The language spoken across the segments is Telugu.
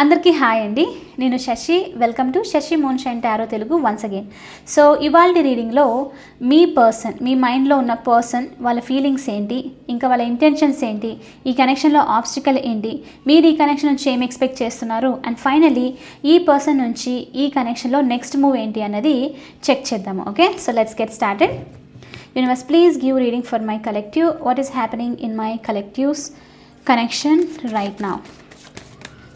అందరికీ హాయ్ అండి. నేను Shashi. Welcome to Sashi moon shine tarot Telugu once again. So ఇవాళ రీడింగ్లో మీ పర్సన్ మీ మైండ్లో ఉన్న పర్సన్ వాళ్ళ ఫీలింగ్స్ ఏంటి? ఇంకా వాళ్ళ ఇంటెన్షన్స్ ఏంటి? ఈ కనెక్షన్లో ఆబ్స్టికల్ ఏంటి? మీరు ఈ కనెక్షన్ నుంచి ఏం ఎక్స్పెక్ట్ చేస్తున్నారు? అండ్ ఫైనలీ ఈ పర్సన్ నుంచి ఈ కనెక్షన్లో నెక్స్ట్ మూవ్ ఏంటి అన్నది చెక్ చేద్దాము okay? So let's get started. Universe please give reading for my collective. What is happening in my collectives connection right now?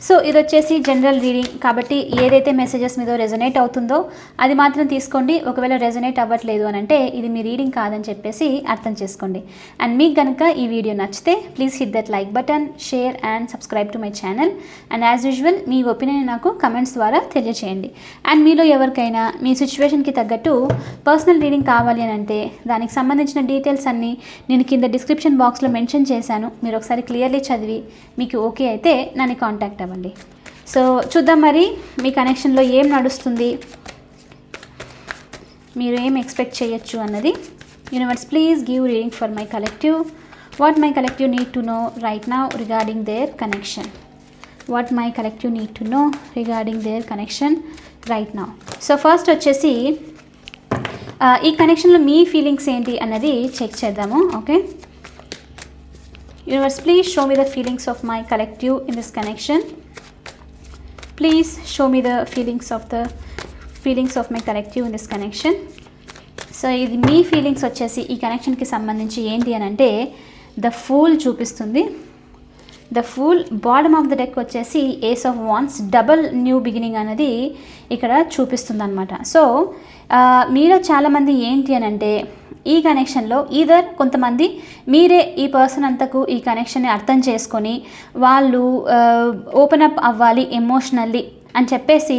So ఇది వచ్చేసి జనరల్ రీడింగ్ కాబట్టి ఏదైతే మెసేజెస్ మీద రెజొనేట్ అవుతుందో అది మాత్రం తీసుకోండి. ఒకవేళ రెజొనేట్ అవ్వట్లేదు అని అంటే ఇది మీ రీడింగ్ కాదని చెప్పేసి అర్థం చేసుకోండి. అండ్ మీకు కనుక ఈ వీడియో నచ్చితే please hit that like button share and subscribe to my channel and as usual me opinion నాకు కమెంట్స్ ద్వారా తెలియచేయండి. అండ్ మీలో ఎవరికైనా మీ సిచ్యువేషన్కి తగ్గట్టు పర్సనల్ రీడింగ్ కావాలి అని అంటే దానికి సంబంధించిన డీటెయిల్స్ అన్నీ నేను కింద డిస్క్రిప్షన్ బాక్స్లో మెన్షన్ చేశాను. మీరు ఒకసారి క్లియర్లీ చదివి మీకు ఓకే అయితే నన్ను కాంటాక్ట్ అవ్వండి. సో చూద్దాం మరి మీ కనెక్షన్లో ఏం నడుస్తుంది? మీరు ఏం ఎక్స్పెక్ట్ చేయొచ్చు అన్నది universe please give reading for my collective what my collective need to know right now regarding their connection what my collective need to know regarding their connection right now so first వచ్చేసి uh, ఈ కనెక్షన్లో మీ ఫీలింగ్స్ ఏంటి అన్నది చెక్ చేద్దాము okay Universe, please show me the feelings of my collective in this connection. Please show me the feelings of the feelings of my collective in this connection. So ఇది మీ ఫీలింగ్స్ వచ్చేసి ఈ కనెక్షన్కి సంబంధించి ఏంటి అని అంటే ద ఫూల్ చూపిస్తుంది the fool bottom of the deck వచ్చేసి ace of wands double new beginning అనేది ఇక్కడ చూపిస్తుంది అనమాట సో మీలో చాలామంది ఏంటి అని అంటే ఈ కనెక్షన్లో ఈధర్ కొంతమంది మీరే ఈ పర్సన్ అంతకు ఈ కనెక్షన్ని అర్థం చేసుకొని వాళ్ళు ఓపెన్ అప్ అవ్వాలి ఎమోషనల్లీ అని చెప్పేసి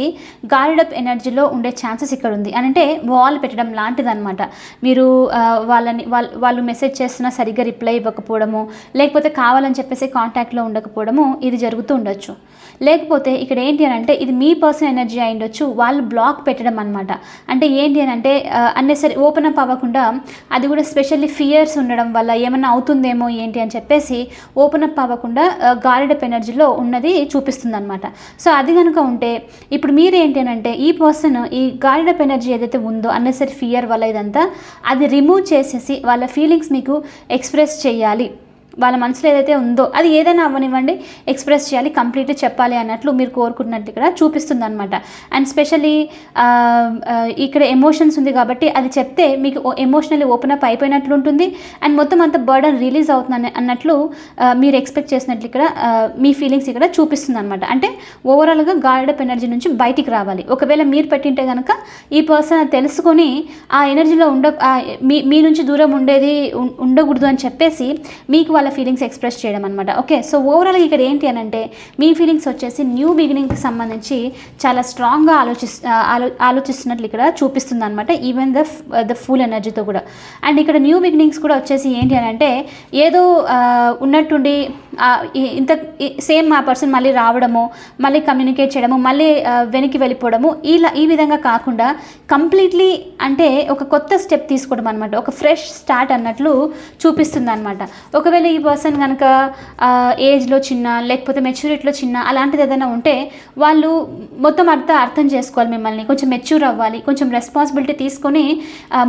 గార్డప్ ఎనర్జీలో ఉండే ఛాన్సెస్ ఇక్కడ ఉంది. అని అంటే వాల్ పెట్టడం లాంటిది అనమాట మీరు వాళ్ళని వాళ్ళు వాళ్ళు మెసేజ్ చేస్తున్నా సరిగ్గా రిప్లై ఇవ్వకపోవడము లేకపోతే కావాలని చెప్పేసి కాంటాక్ట్లో ఉండకపోవడము ఇది జరుగుతూ ఉండొచ్చు. లేకపోతే ఇక్కడ ఏంటి అని అంటే ఇది మీ పర్సన్ ఎనర్జీ అయి ఉండొచ్చు వాళ్ళు బ్లాక్ పెట్టడం అనమాట అంటే ఏంటి అని అంటే అన్నెసరి ఓపెన్ అప్ అవ్వకుండా అది కూడా స్పెషల్లీ ఫియర్స్ ఉండడం వల్ల ఏమన్నా అవుతుందేమో ఏంటి అని చెప్పేసి ఓపెన్ అప్ అవ్వకుండా గార్డప్ ఎనర్జీలో ఉన్నది చూపిస్తుంది అనమాట సో అది కనుక ఉంటే ఇప్పుడు మీరు ఏంటంటే ఈ పర్సన్ ఈ గార్డప్ ఎనర్జీ ఏదైతే ఉందో అన్నెసరీ ఫియర్ వల్ల ఇదంతా అది రిమూవ్ చేసేసి వాళ్ళ ఫీలింగ్స్ మీకు ఎక్స్ప్రెస్ చేయాలి. వాళ్ళ మనసులో ఏదైతే ఉందో అది ఏదైనా అవ్వనివ్వండి ఎక్స్ప్రెస్ చేయాలి కంప్లీట్గా చెప్పాలి అన్నట్లు మీరు కోరుకుంటున్నట్టు ఇక్కడ చూపిస్తుంది అనమాట అండ్ స్పెషల్లీ ఇక్కడ ఎమోషన్స్ ఉంది కాబట్టి అది చెప్తే మీకు ఎమోషనల్లీ ఓపెన్ అప్ అయిపోయినట్లు ఉంటుంది. అండ్ మొత్తం అంత బర్డన్ రిలీజ్ అవుతుంది అన్నట్లు మీరు ఎక్స్పెక్ట్ చేసినట్లు ఇక్కడ మీ ఫీలింగ్స్ ఇక్కడ చూపిస్తుంది అనమాట అంటే ఓవరాల్గా గాడప్ ఎనర్జీ నుంచి బయటికి రావాలి. ఒకవేళ మీరు పెట్టింటే కనుక ఈ పర్సన్ తెలుసుకొని ఆ ఎనర్జీలో ఉండ మీ మీ నుంచి దూరం ఉండేది ఉండకూడదు అని చెప్పేసి మీకు వాళ్ళ ఫీలింగ్స్ ఎక్స్ప్రెస్ చేయడం అనమాట ఓకే సో ఓవరాల్గా ఇక్కడ ఏంటి అని అంటే మీ ఫీలింగ్స్ వచ్చేసి న్యూ బిగినింగ్కి సంబంధించి చాలా స్ట్రాంగ్గా ఆలోచిస్ ఆలో ఆలోచిస్తున్నట్లు ఇక్కడ చూపిస్తుంది అనమాట ఈవెన్ ద ద ఫుల్ ఎనర్జీతో కూడా. అండ్ ఇక్కడ న్యూ బిగినింగ్స్ కూడా వచ్చేసి ఏంటి అని అంటే ఏదో ఉన్నట్టుండి ఇంత సేమ్ ఆ పర్సన్ మళ్ళీ రావడము మళ్ళీ కమ్యూనికేట్ చేయడము మళ్ళీ వెనక్కి వెళ్ళిపోవడము ఇలా ఈ విధంగా కాకుండా కంప్లీట్లీ అంటే ఒక కొత్త స్టెప్ తీసుకోవడం అనమాట ఒక ఫ్రెష్ స్టార్ట్ అన్నట్లు చూపిస్తుంది అనమాట ఒకవేళ ఈ పర్సన్ కనుక ఏజ్లో చిన్న లేకపోతే మెచ్యూరిటీలో చిన్న అలాంటిది ఏదైనా ఉంటే వాళ్ళు మొత్తం అర్థం అర్థం చేసుకోవాలి మిమ్మల్ని. కొంచెం మెచ్యూర్ అవ్వాలి కొంచెం రెస్పాన్సిబిలిటీ తీసుకొని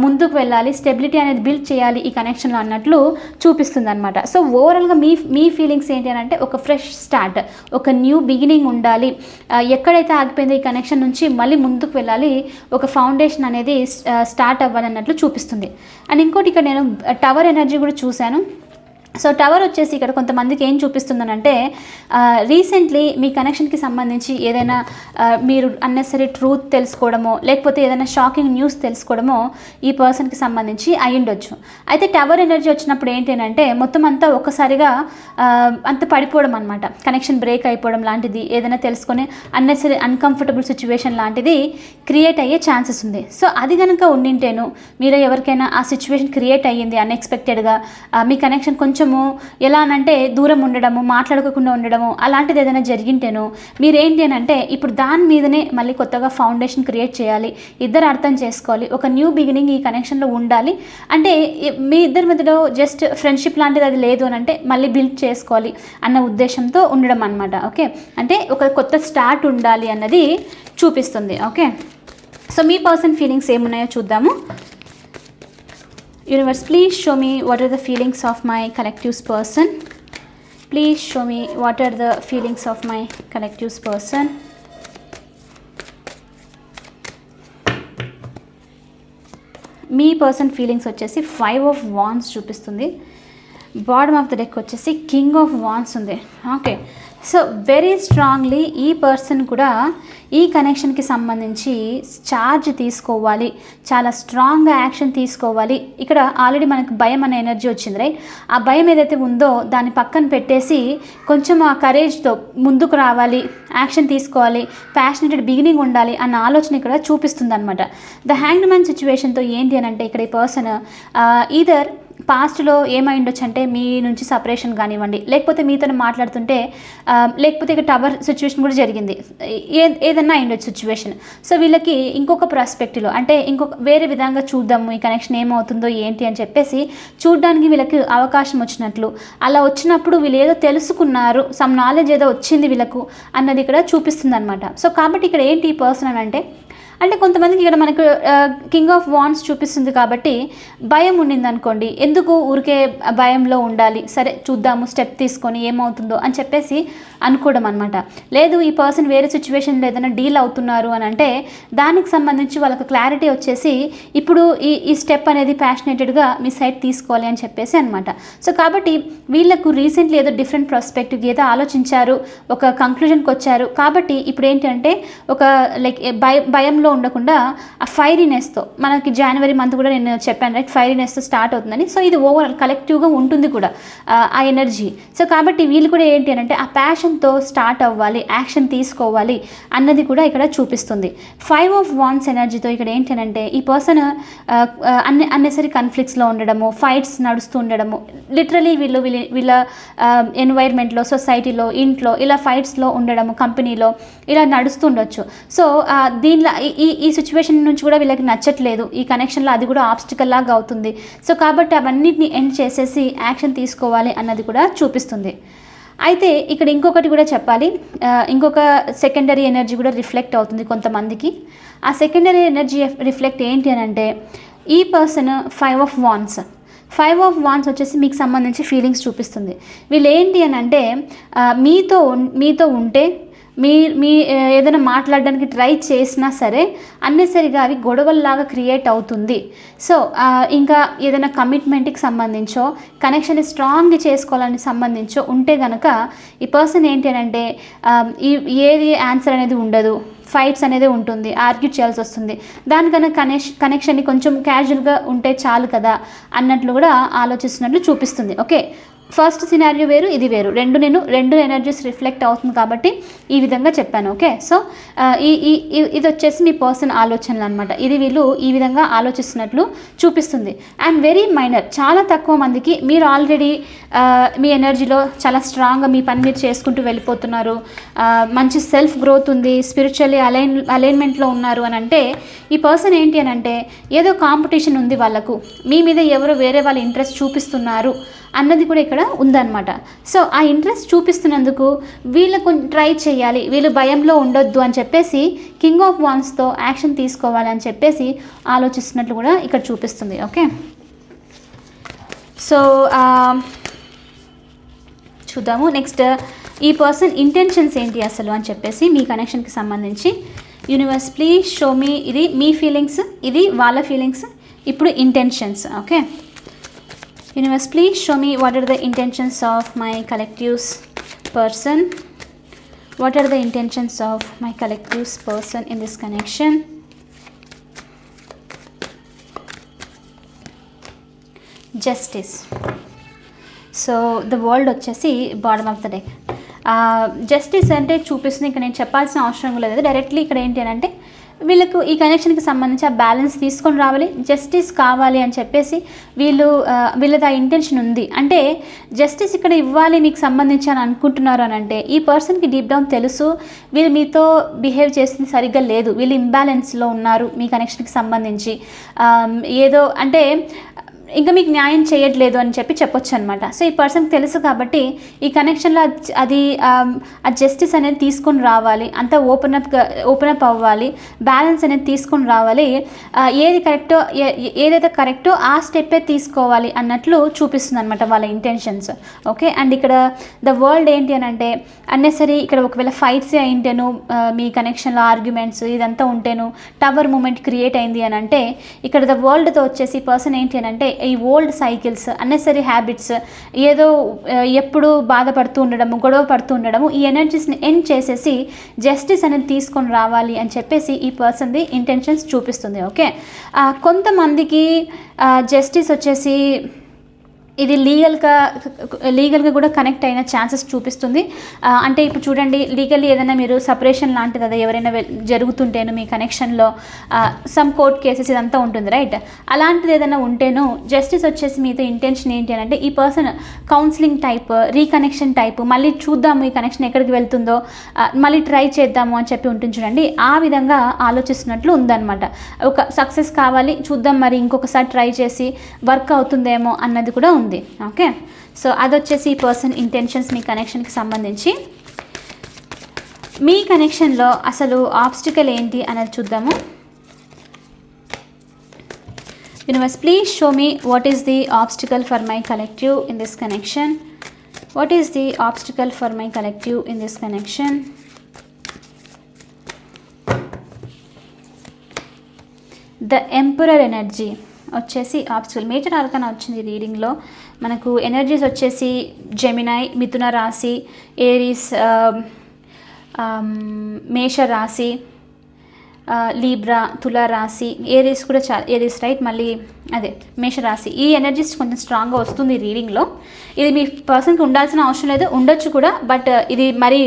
ముందుకు వెళ్ళాలి స్టెబిలిటీ అనేది బిల్డ్ చేయాలి ఈ కనెక్షన్లో అన్నట్లు చూపిస్తుంది అనమాట సో ఓవరాల్గా మీ మీ ఫీలింగ్స్ ఏంటి అని అంటే ఒక ఫ్రెష్ స్టార్ట్ ఒక న్యూ బిగినింగ్ ఉండాలి. ఎక్కడైతే ఆగిపోయిందో ఈ కనెక్షన్ నుంచి మళ్ళీ ముందుకు వెళ్ళాలి ఒక ఫౌండేషన్ అనేది స్టార్ట్ అవ్వాలన్నట్లు చూపిస్తుంది. అండ్ ఇంకోటి ఇక్కడ నేను టవర్ ఎనర్జీ కూడా చూశాను. సో టవర్ వచ్చేసి ఇక్కడ కొంతమందికి ఏం చూపిస్తుందనంటే రీసెంట్లీ మీ కనెక్షన్కి సంబంధించి ఏదైనా మీరు అన్నెసరీ ట్రూత్ తెలుసుకోవడమో లేకపోతే ఏదైనా షాకింగ్ న్యూస్ తెలుసుకోవడమో ఈ పర్సన్కి సంబంధించి అయ్యుండొచ్చు అయితే టవర్ ఎనర్జీ వచ్చినప్పుడు ఏంటి అంటే మొత్తం అంతా ఒక్కసారిగా అంత పడిపోవడం అనమాట కనెక్షన్ బ్రేక్ అయిపోవడం లాంటిది ఏదైనా తెలుసుకొని అన్నెసరీ అన్కంఫర్టబుల్ సిచ్యువేషన్ లాంటిది క్రియేట్ అయ్యే ఛాన్సెస్ ఉంది. సో అది కనుక ఉండింటేను మీరు ఎవరికైనా ఆ సిచ్యువేషన్ క్రియేట్ అయ్యింది అన్ఎక్స్పెక్టెడ్గా మీ కనెక్షన్ కొంచెం కొంచెము ఎలా అనంటే దూరం ఉండడము మాట్లాడుకోకుండా ఉండడము అలాంటిది ఏదైనా జరిగింటేనో మీరేంటి అని అంటే ఇప్పుడు దాని మీదనే మళ్ళీ కొత్తగా ఫౌండేషన్ క్రియేట్ చేయాలి ఇద్దరు అర్థం చేసుకోవాలి ఒక న్యూ బిగినింగ్ ఈ కనెక్షన్లో ఉండాలి. అంటే మీ ఇద్దరి మధ్యలో జస్ట్ ఫ్రెండ్షిప్ లాంటిది అది లేదు అని అంటే మళ్ళీ బిల్డ్ చేసుకోవాలి అన్న ఉద్దేశంతో ఉండడం అనమాట ఓకే? అంటే ఒక కొత్త స్టార్ట్ ఉండాలి అన్నది చూపిస్తుంది ఓకే? సో మీ పర్సన్ ఫీలింగ్స్ ఏమున్నాయో చూద్దాము. Universe please show me what are the feelings of my collectives person please show me what are the feelings of my collectives person me person feelings వచ్చేసి ఫైవ్ ఆఫ్ వాన్స్ చూపిస్తుంది. బాటమ్ ఆఫ్ ద డెక్ వచ్చేసి కింగ్ ఆఫ్ వాన్స్ ఉంది. ఓకే సో వెరీ స్ట్రాంగ్లీ ఈ పర్సన్ కూడా ఈ కనెక్షన్కి సంబంధించి ఛార్జ్ తీసుకోవాలి. చాలా స్ట్రాంగ్గా యాక్షన్ తీసుకోవాలి. ఇక్కడ ఆల్రెడీ మనకు భయం అనే ఎనర్జీ వచ్చింది రైట్ ఆ భయం ఏదైతే ఉందో దాన్ని పక్కన పెట్టేసి కొంచెం ఆ కరేజ్తో ముందుకు రావాలి యాక్షన్ తీసుకోవాలి ప్యాషనెటెడ్ బిగినింగ్ ఉండాలి అన్న ఆలోచన ఇక్కడ చూపిస్తుంది అనమాట ద హ్యాండ్ మ్యాన్ సిచ్యువేషన్తో ఏంటి అని అంటే ఇక్కడ ఈ పర్సన్ ఈదర్ uh, పాస్ట్లో ఏమై ఉండొచ్చు అంటే మీ నుంచి సపరేషన్ కానివ్వండి లేకపోతే మీతో మాట్లాడుతుంటే లేకపోతే ఇక టవర్ సిచ్యువేషన్ కూడా జరిగింది. ఏ ఏదన్నా అయిండొచ్చు సిచ్యువేషన్. సో వీళ్ళకి ఇంకొక ప్రాస్పెక్ట్లో అంటే ఇంకొక వేరే విధంగా చూద్దాము ఈ కనెక్షన్ ఏమవుతుందో ఏంటి అని చెప్పేసి చూడడానికి వీళ్ళకి అవకాశం వచ్చినట్లు. అలా వచ్చినప్పుడు వీళ్ళు ఏదో తెలుసుకున్నారు సమ్ నాలెడ్జ్ ఏదో వచ్చింది వీళ్ళకు అన్నది ఇక్కడ చూపిస్తుంది అనమాట సో కాబట్టి ఇక్కడ ఏంటి ఈ పర్సన్ అని అంటే అంటే కొంతమందికి ఇక్కడ మనకు కింగ్ ఆఫ్ వాన్స్ చూపిస్తుంది కాబట్టి భయం ఉండింది అనుకోండి. ఎందుకు ఊరికే భయంలో ఉండాలి? సరే చూద్దాము స్టెప్ తీసుకొని ఏమవుతుందో అని చెప్పేసి అనుకోవడం అనమాట లేదు ఈ పర్సన్ వేరే సిచ్యువేషన్లో ఏదైనా డీల్ అవుతున్నారు అని అంటే దానికి సంబంధించి వాళ్ళకి క్లారిటీ వచ్చేసి ఇప్పుడు ఈ ఈ స్టెప్ అనేది ప్యాషనేటెడ్గా మీ సైడ్ తీసుకోవాలి అని చెప్పేసి అనమాట సో కాబట్టి వీళ్ళకు రీసెంట్లీ ఏదో డిఫరెంట్ ప్రాస్పెక్టివ్ ఏదో ఆలోచించారు ఒక కంక్లూజన్కి వచ్చారు. కాబట్టి ఇప్పుడు ఏంటంటే ఒక లైక్ భయ భయంలో ఉండకుండా ఆ ఫైరీనెస్తో మనకి జనవరి మంత్ కూడా నేను చెప్పాను రైట్? ఫైరీనెస్తో స్టార్ట్ అవుతుందని. సో ఇది ఓవరాల్ కలెక్టివ్గా ఉంటుంది కూడా ఆ, ఎనర్జీ. సో కాబట్టి వీళ్ళు కూడా ఏంటి అని అంటే ఆ ప్యాషన్ యాక్షన్తో స్టార్ట్ అవ్వాలి యాక్షన్ తీసుకోవాలి అన్నది కూడా ఇక్కడ చూపిస్తుంది. ఫైవ్ ఆఫ్ వాన్స్ ఎనర్జీతో ఇక్కడ ఏంటి అని అంటే ఈ పర్సన్ అన్ని అన్నెసరీ కన్ఫ్లిక్ట్స్లో ఉండడము ఫైట్స్ నడుస్తూ ఉండడము లిటరలీ వీళ్ళు వీళ్ళ వీళ్ళ ఎన్వైర్న్మెంట్లో సొసైటీలో ఇంట్లో ఇలా ఫైట్స్లో ఉండడము కంపెనీలో ఇలా నడుస్తుండొచ్చు సో దీనిలో ఈ- ఈ ఈ సిచ్యువేషన్ నుంచి కూడా వీళ్ళకి నచ్చట్లేదు. ఈ కనెక్షన్లో అది కూడా ఆబ్స్టికల్ లాగా అవుతుంది. సో కాబట్టి అవన్నిటిని ఎండ్ చేసేసి యాక్షన్ తీసుకోవాలి అన్నది కూడా చూపిస్తుంది. అయితే ఇక్కడ ఇంకొకటి కూడా చెప్పాలి. ఇంకొక సెకండరీ ఎనర్జీ కూడా రిఫ్లెక్ట్ అవుతుంది కొంతమందికి. ఆ సెకండరీ ఎనర్జీ రిఫ్లెక్ట్ ఏంటి అని అంటే ఈ person five of wands five of wands వచ్చేసి మీకు సంబంధించి ఫీలింగ్స్ చూపిస్తుంది. వీళ్ళు ఏంటి అని అంటే మీతో మీతో ఉంటే మీ మీ ఏదైనా మాట్లాడడానికి ట్రై చేసినా సరే అన్నెసరిగా అవి గొడవల్లాగా క్రియేట్ అవుతుంది. సో ఇంకా ఏదైనా కమిట్మెంట్కి సంబంధించో కనెక్షన్ స్ట్రాంగ్ చేసుకోవాలని సంబంధించో ఉంటే కనుక ఈ పర్సన్ ఏంటి అని అంటే ఈ ఏది ఆన్సర్ అనేది ఉండదు. ఫైట్స్ అనేది ఉంటుంది. ఆర్గ్యూ చేయాల్సి వస్తుంది. దానికన్నా కనెక్ష కనెక్షన్ని కొంచెం క్యాజువల్గా ఉంటే చాలు కదా అన్నట్లు కూడా ఆలోచిస్తున్నట్లు చూపిస్తుంది. ఓకే? ఫస్ట్ సినారియో వేరు ఇది వేరు. రెండు నేను రెండు ఎనర్జీస్ రిఫ్లెక్ట్ అవుతుంది కాబట్టి ఈ విధంగా చెప్పాను ఓకే? సో ఈ ఈ ఇది వచ్చేసి మీ పర్సన్ ఆలోచనలు అనమాట ఇది వీళ్ళు ఈ విధంగా ఆలోచిస్తున్నట్లు చూపిస్తుంది. అండ్ వెరీ మైనర్ చాలా తక్కువ మందికి మీరు ఆల్రెడీ మీ ఎనర్జీలో చాలా స్ట్రాంగ్గా మీ పని మీరు చేసుకుంటూ వెళ్ళిపోతున్నారు. మంచి సెల్ఫ్ గ్రోత్ ఉంది స్పిరిచువల్లీ అలైన్ అలైన్మెంట్లో ఉన్నారు అని అంటే ఈ పర్సన్ ఏంటి అని అంటే ఏదో కాంపిటీషన్ ఉంది వాళ్ళకు. మీ మీద ఎవరో వేరే వాళ్ళ ఇంట్రెస్ట్ చూపిస్తున్నారు అన్నది కూడా ఇక్కడ ఉందన్నమాట. సో ఆ ఇంట్రెస్ట్ చూపిస్తున్నందుకు వీళ్ళు కొంచెం ట్రై చేయాలి వీళ్ళు భయంలో ఉండొద్దు అని చెప్పేసి కింగ్ ఆఫ్ వాన్స్తో యాక్షన్ తీసుకోవాలని చెప్పేసి ఆలోచిస్తున్నట్లు కూడా ఇక్కడ చూపిస్తుంది ఓకే? సో చూద్దాము. నెక్స్ట్ ఈ పర్సన్ ఇంటెన్షన్స్ ఏంటి అసలు అని చెప్పేసి మీ కనెక్షన్కి సంబంధించి యూనివర్స్ ప్లీజ్ షో మీ ఇది మీ ఫీలింగ్స్ ఇది వాళ్ళ ఫీలింగ్స్ ఇప్పుడు intentions okay? Universe, please show me what are the intentions of my collectives person What are the intentions of my collectives person in this connection justice so the world వచ్చేసి bottom of the deck justice అంటే చూపిస్తుంది. ఇక్కడ నేను చెప్పాల్సిన అవసరం లేదు. డైరెక్ట్లీ ఇక్కడ ఏంటి అని అంటే వీళ్ళకు ఈ కనెక్షన్కి సంబంధించి ఆ బ్యాలెన్స్ తీసుకొని రావాలి జస్టిస్ కావాలి అని చెప్పేసి వీళ్ళు వీళ్ళది ఆ ఇంటెన్షన్ ఉంది. అంటే జస్టిస్ ఇక్కడ ఇవ్వాలి మీకు సంబంధించి అని అనుకుంటున్నారు అని అంటే ఈ పర్సన్కి డీప్ డౌన్ తెలుసు వీళ్ళు మీతో బిహేవ్ చేసింది సరిగ్గా లేదు వీళ్ళు ఇంబ్యాలెన్స్లో ఉన్నారు మీ కనెక్షన్కి సంబంధించి. ఏదో అంటే ఇంకా మీకు న్యాయం చేయట్లేదు అని చెప్పి చెప్పొచ్చు అనమాట సో ఈ పర్సన్కి తెలుసు కాబట్టి ఈ కనెక్షన్లో అది- ఆ జస్టిస్ అనేది తీసుకొని రావాలి. అంతా ఓపెన్ అప్ ఓపెన్ అప్ అవ్వాలి. బ్యాలెన్స్ అనేది తీసుకొని రావాలి. ఏది కరెక్టో ఏ- ఏదైతే కరెక్టో ఆ స్టెప్పే తీసుకోవాలి అన్నట్లు చూపిస్తుంది అనమాట వాళ్ళ ఇంటెన్షన్స్ ఓకే అండ్ ఇక్కడ ద వరల్డ్ ఏంటి అని అంటే అన్నెసరీ ఇక్కడ ఒకవేళ ఫైట్స్ అయింటేను మీ కనెక్షన్లో ఆర్గ్యుమెంట్స్ ఇదంతా ఉంటేను టవర్ మూమెంట్ క్రియేట్ అయింది అని అంటే ఇక్కడ ద వరల్డ్తో వచ్చేసి పర్సన్ ఏంటి అని అంటే ఈ ఓల్డ్ సైకిల్స్ అన్నెసరీ హ్యాబిట్స్ ఏదో ఎప్పుడు బాధపడుతూ ఉండడము గొడవ పడుతూ ఉండడము ఈ ఎనర్జీస్ని ఎండ్ చేసేసి జస్టిస్ అనేది తీసుకొని రావాలి అని చెప్పేసి ఈ పర్సన్ది ఇంటెన్షన్స్ చూపిస్తుంది ఓకే కొంతమందికి జస్టిస్ వచ్చేసి ఇది లీగల్గా లీగల్గా కూడా కనెక్ట్ అయిన ఛాన్సెస్ చూపిస్తుంది. అంటే ఇప్పుడు చూడండి లీగల్లీ ఏదైనా మీరు సపరేషన్ లాంటిది అదే ఎవరైనా వెల్- జరుగుతుంటేను మీ కనెక్షన్లో సమ్ కోర్ట్ కేసెస్ ఇదంతా ఉంటుంది రైట్? అలాంటిది ఏదైనా ఉంటేను జస్టిస్ వచ్చేసి మీతో ఇంటెన్షన్ ఏంటి అని అంటే ఈ person counselling type reconnection type మళ్ళీ చూద్దాము ఈ కనెక్షన్ ఎక్కడికి వెళ్తుందో మళ్ళీ ట్రై చేద్దాము అని చెప్పి ఉంటుంది చూడండి ఆ విధంగా ఆలోచిస్తున్నట్లు ఉందన్నమాట. ఒక సక్సెస్ కావాలి చూద్దాం మరి ఇంకొకసారి ట్రై చేసి వర్క్ అవుతుందేమో అన్నది కూడా ఉంది. ఓకే సో అది వచ్చేసి ఈ పర్సన్ ఇంటెన్షన్స్ మీ కనెక్షన్కి సంబంధించి. మీ కనెక్షన్లో అసలు ఆబ్స్టికల్ ఏంటి అనేది చూద్దాము. Universe please show me what is the obstacle for my collective in this connection what is the obstacle for my collective in this connection the emperor energy వచ్చేసి ఆబ్స్టికల్ మేజర్ ఆర్కన వచ్చింది రీడింగ్లో. మనకు ఎనర్జీస్ వచ్చేసి జెమినాయ్ మిథున రాశి ఏరీస్ మేష రాశి లీబ్రా తులా రాశి ఏరీస్ కూడా చా ఏరీస్ రైట్ మళ్ళీ అదే మేషరాశి. ఈ ఎనర్జీస్ కొంచెం స్ట్రాంగ్గా వస్తుంది రీడింగ్లో ఇది మీ పర్సన్కి ఉండాల్సిన అవసరం లేదు. ఉండొచ్చు కూడా బట్ uh, ఇది మరి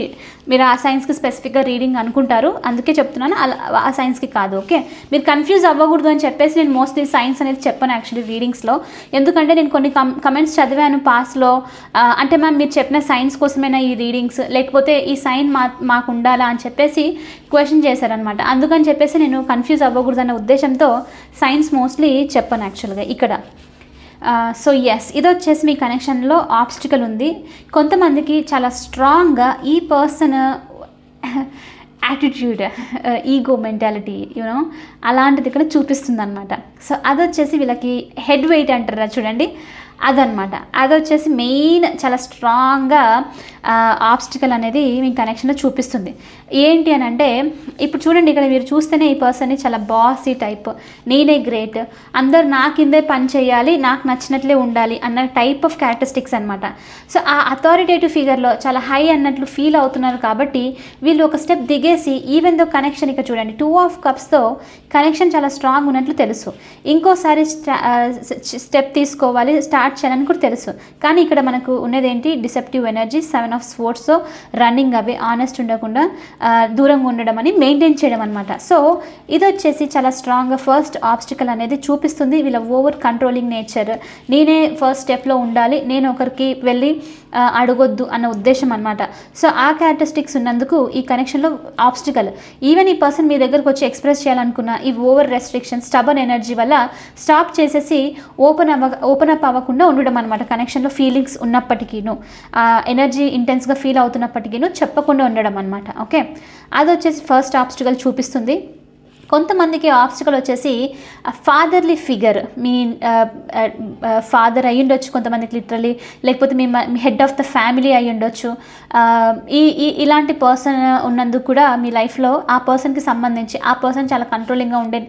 మీరు ఆ సైన్స్కి స్పెసిఫిక్గా రీడింగ్ అనుకుంటారు. అందుకే చెప్తున్నాను. అలా ఆ సైన్స్కి కాదు ఓకే మీరు కన్ఫ్యూజ్ అవ్వకూడదు అని చెప్పేసి నేను మోస్ట్లీ సైన్స్ అనేది చెప్పాను యాక్చువల్లీ రీడింగ్స్లో ఎందుకంటే నేను కొన్ని కమ్ కమెంట్స్ చదివాను పాస్లో అంటే మ్యామ్ మీరు చెప్పిన సైన్స్ కోసమైనా ఈ రీడింగ్స్ లేకపోతే ఈ సైన్ మా మాకు ఉండాలా అని చెప్పేసి క్వశ్చన్ చేశారనమాట అందుకని చెప్పేసి నేను కన్ఫ్యూజ్ అవ్వకూడదు అన్న ఉద్దేశంతో సైన్స్ మోస్ట్లీ చెప్పాను యాక్చువల్గా ఇక్కడ. సో ఎస్ ఇది వచ్చేసి మీ కనెక్షన్లో ఆబ్స్టికల్ ఉంది. కొంతమందికి చాలా స్ట్రాంగ్గా ఈ person attitude ego mentality you know అలాంటిది ఇక్కడ చూపిస్తుంది అనమాట సో అది వచ్చేసి వీళ్ళకి హెడ్ వెయిట్ అంటారా చూడండి. అదనమాట అది వచ్చేసి మెయిన్ చాలా స్ట్రాంగ్గా ఆబ్స్టికల్ అనేది మీ కనెక్షన్లో చూపిస్తుంది. ఏంటి అని అంటే ఇప్పుడు చూడండి ఇక్కడ మీరు చూస్తేనే ఈ పర్సన్ని చాలా బాసీ టైప్ నేనే గ్రేట్ అందరు నా కిందే పని చేయాలి నాకు నచ్చినట్లే ఉండాలి అన్న టైప్ ఆఫ్ క్యారెక్టరిస్టిక్స్ అనమాట సో ఆ అథారిటేటివ్ ఫిగర్లో చాలా హై అన్నట్లు ఫీల్ అవుతున్నారు కాబట్టి వీళ్ళు ఒక స్టెప్ దిగేసి ఈవెన్ దో కనెక్షన్ ఇక్కడ చూడండి టూ ఆఫ్ కప్స్తో కనెక్షన్ చాలా స్ట్రాంగ్ ఉన్నట్లు తెలుసు. ఇంకోసారి స్టెప్ తీసుకోవాలి స్టార్ట్ చేయాలని కూడా తెలుసు. కానీ ఇక్కడ మనకు ఉన్నది ఏంటి? Deceptive energy seven of swords running అవి ఆనెస్ట్ ఉండకుండా దూరంగా ఉండడం అని మెయింటైన్ చేయడం అనమాట సో ఇది వచ్చేసి చాలా స్ట్రాంగ్గా ఫస్ట్ ఆబ్స్టికల్ అనేది చూపిస్తుంది. వీళ్ళ ఓవర్ కంట్రోలింగ్ నేచర్ నేనే ఫస్ట్ స్టెప్లో ఉండాలి. నేను ఒకరికి వెళ్ళి అడగొద్దు అన్న ఉద్దేశం అనమాట సో ఆ క్యారెక్టరిస్టిక్స్ ఉన్నందుకు ఈ కనెక్షన్లో ఆబ్స్టికల్ ఈవెన్ ఈ పర్సన్ మీ దగ్గరకు వచ్చి ఎక్స్ప్రెస్ చేయాలనుకున్న ఈ ఓవర్ రెస్ట్రిక్షన్ స్టబన్ ఎనర్జీ వల్ల స్టాప్ చేసేసి ఓపెన్ అవ్వ ఓపెన్ అప్ అవ్వకుండా ఉండడం అనమాట కనెక్షన్లో ఫీలింగ్స్ ఉన్నప్పటికీను. ఎనర్జీ ఇంటెన్స్గా ఫీల్ అవుతున్నప్పటికీను చెప్పకుండా ఉండడం అనమాట ఓకే అది వచ్చేసి ఫస్ట్ ఆబ్స్టికల్ చూపిస్తుంది. కొంతమందికి ఆబ్స్టికల్ వచ్చేసి ఫాదర్లీ ఫిగర్ మీ ఫాదర్ అయ్యి ఉండొచ్చు కొంతమందికి లిటరలీ లేకపోతే మీ హెడ్ ఆఫ్ ద ఫ్యామిలీ అయ్యి ఉండొచ్చు. ఈ ఇలాంటి పర్సన్ ఉన్నందుకు కూడా మీ లైఫ్లో ఆ పర్సన్కి సంబంధించి ఆ పర్సన్ చాలా కంట్రోలింగ్గా ఉండే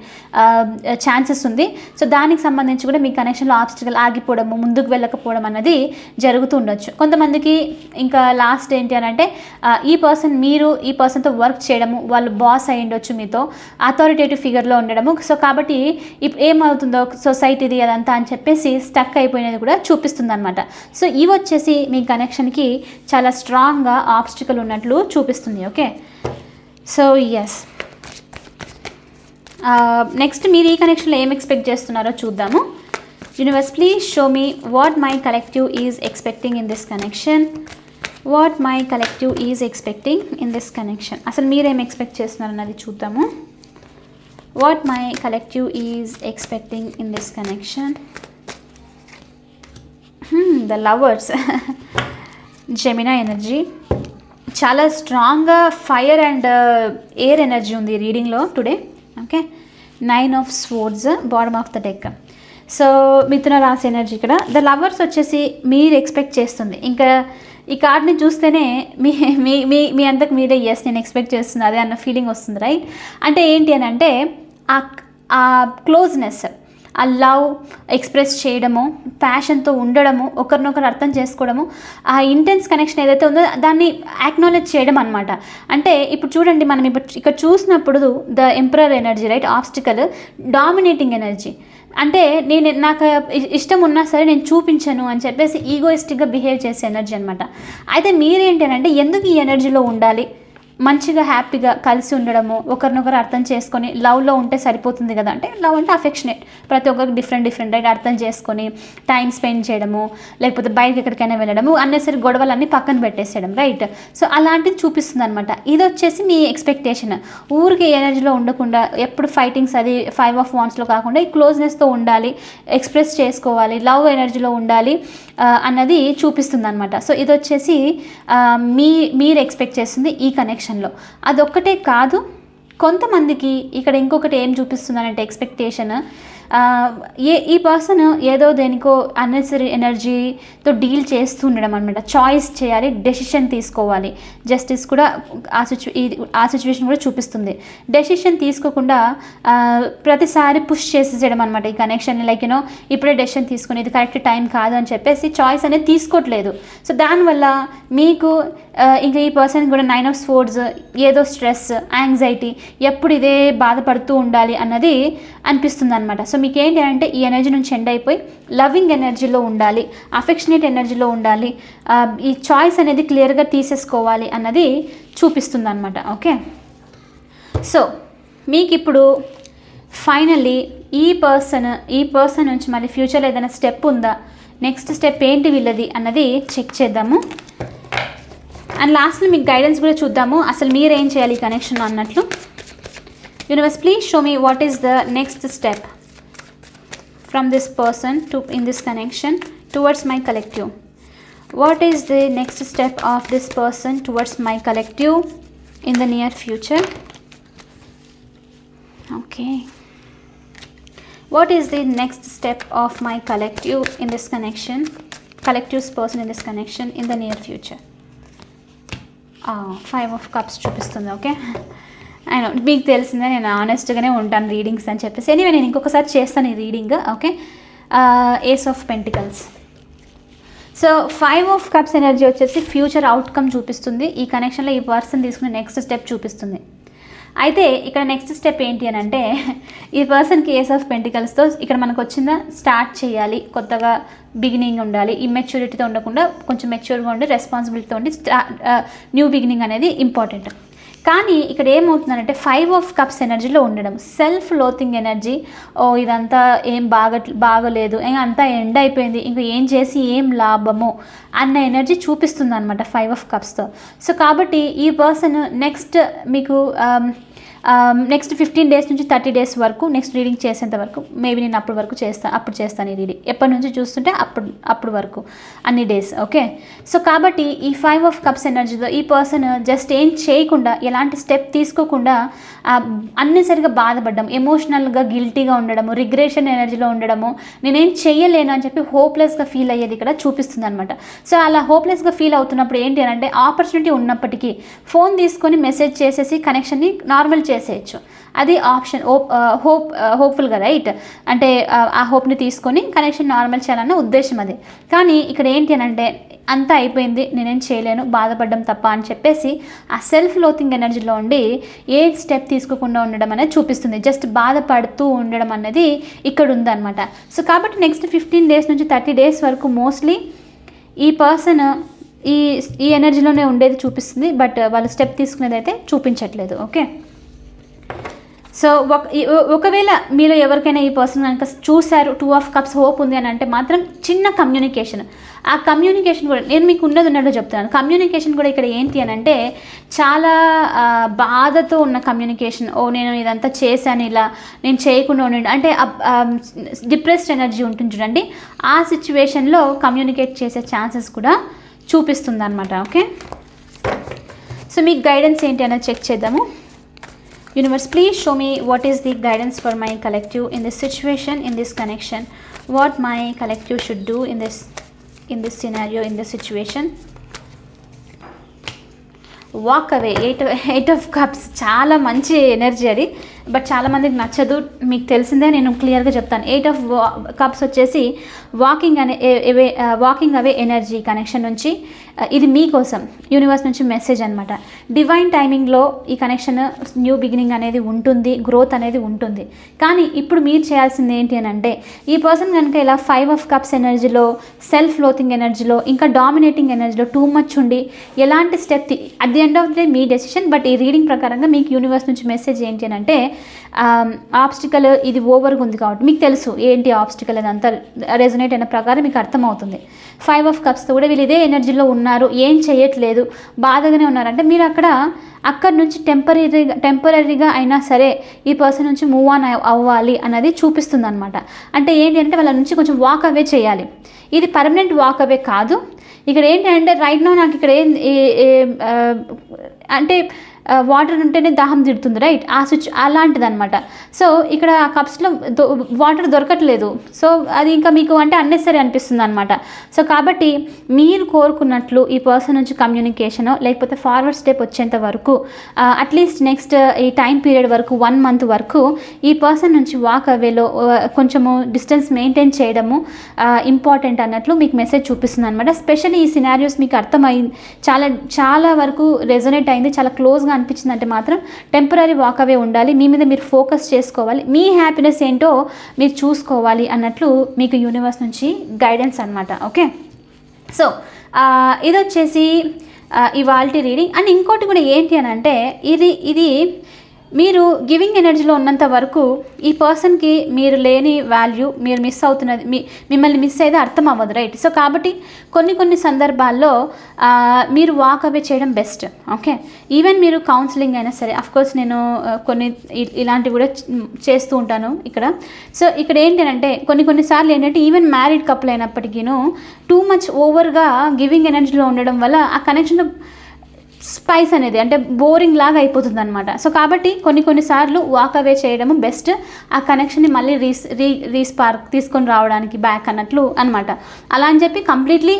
ఛాన్సెస్ ఉంది. సో దానికి సంబంధించి కూడా మీ కనెక్షన్లో ఆబ్స్టికల్ ఆగిపోవడము ముందుకు వెళ్ళకపోవడం అన్నది జరుగుతూ ఉండొచ్చు. కొంతమందికి ఇంకా లాస్ట్ ఏంటి అని అంటే ఈ పర్సన్ మీరు ఈ పర్సన్తో వర్క్ చేయడము వాళ్ళు బాస్ అయ్యి ఉండొచ్చు మీతో. అథారిటేటివ్ ఫిగర్లో ఉండడము. సో కాబట్టి ఇప్పుడు ఏమవుతుందో సొసైటీది అదంతా అని చెప్పేసి స్టక్ అయిపోయినది కూడా చూపిస్తుంది అనమాట సో ఇవి వచ్చేసి మీ కనెక్షన్కి చాలా స్ట్రాంగ్గా ఆబ్స్టికల్ ఉన్నట్లు చూపిస్తుంది ఓకే సో ఎస్ నెక్స్ట్ మీరు ఈ కనెక్షన్లో ఏం ఎక్స్పెక్ట్ చేస్తున్నారో చూద్దాము. Universe please show me what my collective is expecting in this connection what my collective is expecting in this connection అసలు మీరేం ఎక్స్పెక్ట్ చేస్తున్నారన్నది చూద్దాము. What what my collective is expecting in connection. Hmm the lovers Gemini energy చాలా స్ట్రాంగ్గా fire and uh, air energy ఉంది రీడింగ్లో today okay nine of swords bottom of the deck so మిథున రాసి ఎనర్జీ ఇక్కడ. ద లవర్స్ వచ్చేసి మీరు ఎక్స్పెక్ట్ చేస్తుంది. ఇంకా ఈ కార్డ్ని చూస్తేనే మీ మీ మీ మీ అంతకు మీరే ఎస్ నేను ఎక్స్పెక్ట్ చేస్తున్నా అదే అన్న ఫీలింగ్ వస్తుంది రైట్ అంటే ఏంటి అని అంటే ఆ ఆ క్లోజ్నెస్ ఆ లవ్ ఎక్స్ప్రెస్ చేయడము ప్యాషన్తో ఉండడము ఒకరినొకరు అర్థం చేసుకోవడము ఆ ఇంటెన్స్ కనెక్షన్ ఏదైతే ఉందో దాన్ని యాక్నాలెడ్జ్ చేయడం అనమాట అంటే ఇప్పుడు చూడండి మనం ఇప్పుడు ఇక్కడ చూసినప్పుడు the emperor energy right obstacle dominating energy అంటే నేను నాకు ఇష్టం ఉన్నా సరే నేను చూపించను అని చెప్పేసి ఈగోయిస్టిక్గా బిహేవ్ చేసే ఎనర్జీ అనమాట అయితే మీరేంటి అంటే ఎందుకు ఈ ఎనర్జీలో ఉండాలి? మంచిగా హ్యాపీగా కలిసి ఉండడము ఒకరినొకరు అర్థం చేసుకొని లవ్లో ఉంటే సరిపోతుంది కదా. అంటే లవ్ అంటే అఫెక్షనేట్ ప్రతి ఒక్కరికి డిఫరెంట్ డిఫరెంట్ రైట్ అర్థం చేసుకొని టైం స్పెండ్ చేయడము లేకపోతే బయటకి ఎక్కడికైనా వెళ్ళడము అన్నెసరి గొడవలన్నీ పక్కన పెట్టేసేయడం రైట్ సో అలాంటిది చూపిస్తుంది అనమాట ఇది వచ్చేసి మీ ఎక్స్పెక్టేషన్ ఊరికి ఎనర్జీలో ఉండకుండా ఎప్పుడు ఫైటింగ్స్ అది ఫైవ్ ఆఫ్ వాన్స్లో కాకుండా ఈ క్లోజ్నెస్తో ఉండాలి ఎక్స్ప్రెస్ చేసుకోవాలి లవ్ ఎనర్జీలో ఉండాలి అన్నది చూపిస్తుంది అనమాట సో ఇది వచ్చేసి మీ మీరు ఎక్స్పెక్ట్ చేస్తుంది ఈ కనెక్షన్ కనెక్షన్లో అదొక్కటే కాదు కొంతమందికి ఇక్కడ ఇంకొకటి ఏం చూపిస్తుందనంటే ఎక్స్పెక్టేషన్ ఏ ఈ పర్సన్ ఏదో దేనికో అన్నెసరీ ఎనర్జీతో డీల్ చేస్తూ ఉండడం అనమాట చాయిస్ చేయాలి డెసిషన్ తీసుకోవాలి. జస్టిస్ కూడా ఆ సిచ్యు ఆ సిచ్యువేషన్ కూడా చూపిస్తుంది. డెసిషన్ తీసుకోకుండా ప్రతిసారి పుష్ చేసేసేయడం అనమాట ఈ కనెక్షన్ లైక్ యూనో ఇప్పుడే డెసిషన్ తీసుకుని ఇది కరెక్ట్ టైం కాదు అని చెప్పేసి చాయిస్ అనేది తీసుకోవట్లేదు. సో దానివల్ల మీకు ఇంకా ఈ పర్సన్ కూడా నైన్ ఆఫ్ స్పోర్ట్స్ ఏదో స్ట్రెస్ యాంగ్జైటీ ఎప్పుడు ఇదే బాధపడుతూ ఉండాలి అన్నది అనిపిస్తుంది అనమాట సో సో మీకు ఏంటి అంటే ఈ ఎనర్జీ నుంచి ఎండ్ అయిపోయి లవింగ్ ఎనర్జీలో ఉండాలి అఫెక్షనేట్ ఎనర్జీలో ఉండాలి ఈ చాయిస్ అనేది క్లియర్గా తీసేసుకోవాలి అన్నది చూపిస్తుంది అనమాట ఓకే? సో మీకు ఇప్పుడు ఫైనల్లీ ఈ పర్సన్ ఈ పర్సన్ నుంచి మళ్ళీ ఫ్యూచర్లో ఏదైనా స్టెప్ ఉందా? నెక్స్ట్ స్టెప్ ఏంటి వీళ్ళది అన్నది చెక్ చేద్దాము. అండ్ లాస్ట్లో మీకు గైడెన్స్ కూడా చూద్దాము అసలు మీరేం చేయాలి ఈ కనెక్షన్ అన్నట్లు. Universe please show me what is the next step. from this person to in this connection towards my collective what is the next step of this person towards my collective in the near future okay what is the next step of my collective in this connection collective's person in this connection in the near future five of cups చూపిస్తుంది ఓకే అయినా మీకు తెలిసిందే నేను ఆనెస్ట్గానే ఉంటాను రీడింగ్స్ అని చెప్పేసి. ఎనీవే నేను ఇంకొకసారి చేస్తాను ఈ reading okay ace of pentacles so five of cups energy వచ్చేసి ఫ్యూచర్ అవుట్కమ్ చూపిస్తుంది. ఈ కనెక్షన్లో ఈ పర్సన్ తీసుకునే నెక్స్ట్ స్టెప్ చూపిస్తుంది. అయితే ఇక్కడ నెక్స్ట్ స్టెప్ ఏంటి అని అంటే ఈ పర్సన్కి ఏస్ ఆఫ్ పెంటికల్స్తో ఇక్కడ మనకు వచ్చిందా? స్టార్ట్ చేయాలి కొత్తగా బిగినింగ్ ఉండాలి ఇమ్మెచ్యూరిటీతో ఉండకుండా కొంచెం మెచ్యూర్గా ఉండి రెస్పాన్సిబిలిటీతో ఉండి న్యూ బిగినింగ్ uh, అనేది ఇంపార్టెంట్ కానీ ఇక్కడ ఏమవుతుందంటే ఫైవ్ ఆఫ్ కప్స్ ఎనర్జీలో ఉండడం సెల్ఫ్ లోతింగ్ ఎనర్జీ ఓ ఇదంతా ఏం బాగా బాగలేదు ఇంకా అంతా ఎండ్ అయిపోయింది ఇంకా ఏం చేసి ఏం లాభము అన్న ఎనర్జీ చూపిస్తుంది అనమాట ఫైవ్ ఆఫ్ కప్స్తో. సో కాబట్టి ఈ పర్సన్ నెక్స్ట్ మీకు um, నెక్స్ట్ ఫిఫ్టీన్ డేస్ నుంచి థర్టీ డేస్ వరకు నెక్స్ట్ రీడింగ్ చేసేంత వరకు మేబీ నేను అప్పటి వరకు చేస్తాను అప్పుడు చేస్తాను ఈ రీడింగ్ ఎప్పటి నుంచి చూస్తుంటే అప్పుడు అప్పుడు వరకు అన్ని డేస్ ఓకే సో కాబట్టి ఈ ఫైవ్ ఆఫ్ కప్స్ ఎనర్జీలో ఈ పర్సన్ జస్ట్ ఏం చేయకుండా ఎలాంటి స్టెప్ తీసుకోకుండా um, అన్నెసరిగా బాధపడ్డం ఎమోషనల్గా గిల్టీగా ఉండడము రిగ్రేషన్ ఎనర్జీలో ఉండడము నేనేం చేయలేను అని చెప్పి హోప్లెస్గా ఫీల్ అయ్యేది ఇక్కడ చూపిస్తుంది అనమాట సో అలా హోప్లెస్గా ఫీల్ అవుతున్నప్పుడు ఏంటి అని అంటే ఆపర్చునిటీ ఉన్నప్పటికీ ఫోన్ తీసుకొని మెసేజ్ చేసేసి కనెక్షన్ని నార్మల్ చేసేయచ్చు. అది ఆప్షన్ హోప్ హోప్ హోప్ఫుల్గా రైట్? అంటే ఆ, ఆ హోప్ని తీసుకొని కనెక్షన్ నార్మల్ చేయాలన్న ఉద్దేశం అది. కానీ ఇక్కడ ఏంటి అని అంటే అంతా అయిపోయింది నేనేం చేయలేను బాధపడడం తప్ప అని చెప్పేసి ఆ సెల్ఫ్ లోతింగ్ ఎనర్జీలో ఉండి ఏ స్టెప్ తీసుకోకుండా ఉండడం అనేది చూపిస్తుంది. జస్ట్ బాధపడుతూ ఉండడం అనేది ఇక్కడ ఉందన్నమాట. సో కాబట్టి నెక్స్ట్ ఫిఫ్టీన్ డేస్ నుంచి థర్టీ డేస్ వరకు మోస్ట్లీ ఈ పర్సన్ ఈ ఈ ఎనర్జీలోనే ఉండేది చూపిస్తుంది బట్ వాళ్ళు స్టెప్ తీసుకునేది అయితే చూపించట్లేదు. ఓకే? సో ఒకవేళ మీలో ఎవరికైనా ఈ పర్సన్ కనుక చూశారు టూ ఆఫ్ కప్స్ హోప్ ఉంది అని అంటే మాత్రం చిన్న కమ్యూనికేషన్. ఆ కమ్యూనికేషన్ కూడా నేను మీకు ఉన్నది ఉన్నట్టు చెప్తున్నాను. కమ్యూనికేషన్ కూడా ఇక్కడ ఏంటి అని అంటే చాలా బాధతో ఉన్న కమ్యూనికేషన్. ఓ నేను ఇదంతా చేశాను ఇలా నేను చేయకుండా ఉండి అంటే డిప్రెస్డ్ ఎనర్జీ ఉంటుంది చూడండి. ఆ సిచ్యువేషన్లో కమ్యూనికేట్ చేసే ఛాన్సెస్ కూడా చూపిస్తుంది అనమాట ఓకే? సో మీకు గైడెన్స్ ఏంటి అనేది చెక్ చేద్దాము. Universe, please show me what is the guidance for my collective in this situation, in this connection. What my collective should do in this in this scenario, in this situation. Walk away eight eight of cups చాలా మంచి ఎనర్జీ అది బట్ చాలామందికి నచ్చదు. మీకు తెలిసిందే నేను క్లియర్గా చెప్తాను. ఎయిట్ ఆఫ్ కప్స్ వచ్చేసి వాకింగ్ అనే వాకింగ్ అవే ఎనర్జీ కనెక్షన్ నుంచి ఇది మీకోసం యూనివర్స్ నుంచి మెసేజ్ అనమాట డివైన్ టైమింగ్లో ఈ కనెక్షన్ న్యూ బిగినింగ్ అనేది ఉంటుంది గ్రోత్ అనేది ఉంటుంది. కానీ ఇప్పుడు మీరు చేయాల్సింది ఏంటి అని అంటే ఈ పర్సన్ కనుక ఇలా ఫైవ్ ఆఫ్ కప్స్ ఎనర్జీలో సెల్ఫ్ లోతింగ్ ఎనర్జీలో ఇంకా డామినేటింగ్ ఎనర్జీలో టూ మచ్ ఉండి ఎలాంటి step at the end of the day me decision but ఈ రీడింగ్ ప్రకారంగా మీకు యూనివర్స్ నుంచి మెసేజ్ ఏంటి అని అంటే Um, ఆబ్స్టికల్ ఇది ఓవర్గా ఉంది కాబట్టి మీకు తెలుసు ఏంటి ఆబ్స్టికల్ అది అంతా రెజొనేట్ అయిన ప్రకారం మీకు అర్థమవుతుంది. ఫైవ్ ఆఫ్ కప్స్తో కూడా వీళ్ళు ఇదే ఎనర్జీలో ఉన్నారు. ఏం చేయట్లేదు. బాధగానే ఉన్నారంటే మీరు అక్కడ అక్కడ నుంచి టెంపరీగా టెంపరీగా అయినా సరే ఈ పర్సన్ నుంచి మూవ్ ఆన్ అవ్వాలి అన్నది చూపిస్తుంది అనమాట అంటే ఏంటి అంటే వాళ్ళ నుంచి కొంచెం వాక్ అవే చేయాలి. ఇది పర్మనెంట్ వాక్ అవే కాదు. ఇక్కడ ఏంటి అంటే రైట్ నో నాకు ఇక్కడ ఏం అంటే వాటర్ ఉంటేనే దాహం తిడుతుంది రైట్ ఆ స్విచ్ అలాంటిది అనమాట సో ఇక్కడ ఆ కప్స్లో వాటర్ దొరకట్లేదు. సో అది ఇంకా మీకు అంటే అన్నెసరీ అనిపిస్తుంది అనమాట సో కాబట్టి మీరు కోరుకున్నట్లు ఈ పర్సన్ నుంచి కమ్యూనికేషన్ లేకపోతే ఫార్వర్డ్ స్టెప్ వచ్చేంత వరకు అట్లీస్ట్ నెక్స్ట్ ఈ టైం పీరియడ్ వరకు వన్ మంత్ వరకు ఈ పర్సన్ నుంచి వాక్ అవేలో కొంచెము డిస్టెన్స్ మెయింటైన్ చేయడము ఇంపార్టెంట్ అన్నట్లు మీకు మెసేజ్ చూపిస్తుంది అనమాట స్పెషల్లీ ఈ సినారియోస్ మీకు అర్థమైంది చాలా చాలా వరకు రెజొనేట్ అయింది చాలా క్లోజ్గా అనిపించింది అంటే మాత్రం టెంపరీ వాక్ అవే ఉండాలి. మీ మీద మీరు ఫోకస్ చేసుకోవాలి. మీ హ్యాపీనెస్ ఏంటో మీరు చూసుకోవాలి అన్నట్లు మీకు యూనివర్స్ నుంచి గైడెన్స్ అనమాట ఓకే సో ఇది వచ్చేసి ఇవాల్టి రీడింగ్ అండ్ ఇంకోటి కూడా ఏంటి అని అంటే ఇది ఇది మీరు గివింగ్ ఎనర్జీలో ఉన్నంత వరకు ఈ పర్సన్కి మీరు లేని వాల్యూ మీరు మిస్ అవుతున్నది మీ మిమ్మల్ని మిస్ అయితే అర్థం అవ్వదు రైట్ సో కాబట్టి కొన్ని కొన్ని సందర్భాల్లో మీరు వాక్ అవే చేయడం బెస్ట్ ఓకే ఈవెన్ మీరు కౌన్సిలింగ్ అయినా సరే కోర్స్ నేను కొన్ని ఇలాంటివి కూడా చేస్తూ ఉంటాను ఇక్కడ. సో ఇక్కడ ఏంటంటే కొన్ని కొన్నిసార్లు ఏంటంటే ఈవెన్ మ్యారీడ్ కపుల్ అయినప్పటికీను టూ మచ్ ఓవర్గా గివింగ్ ఎనర్జీలో ఉండడం వల్ల ఆ కనెక్షన్ స్పైస్ అనేది అంటే బోరింగ్ లాగా అయిపోతుంది అనమాట సో కాబట్టి కొన్ని కొన్నిసార్లు వాక్ అవే చేయడము బెస్ట్ ఆ కనెక్షన్ని మళ్ళీ రీస్ రీ రీస్పార్క్ తీసుకొని రావడానికి బ్యాక్ అన్నట్లు అనమాట అలా అని చెప్పి కంప్లీట్లీ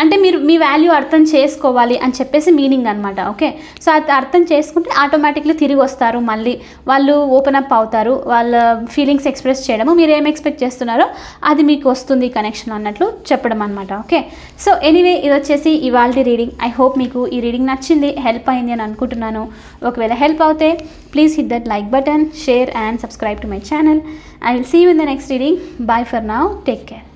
అంటే మీరు మీ వాల్యూ అర్థం చేసుకోవాలి అని చెప్పేసి మీనింగ్ అనమాట ఓకే సో అది అర్థం చేసుకుంటే ఆటోమేటిక్లీ తిరిగి వస్తారు మళ్ళీ వాళ్ళు ఓపెన్ అప్ అవుతారు వాళ్ళ ఫీలింగ్స్ ఎక్స్ప్రెస్ చేయడము మీరు ఏం ఎక్స్పెక్ట్ చేస్తున్నారో అది మీకు వస్తుంది కనెక్షన్ అన్నట్లు చెప్పడం అనమాట ఓకే సో ఎనీవే ఇది వచ్చేసి ఇవాళ రీడింగ్ ఐ హోప్ మీకు ఈ రీడింగ్ నచ్చింది హెల్ప్ అయింది అని అనుకుంటున్నాను. ఒకవేళ హెల్ప్ అవుతే please hit that like button share and subscribe to my channel I will see you in the next reading bye for now take care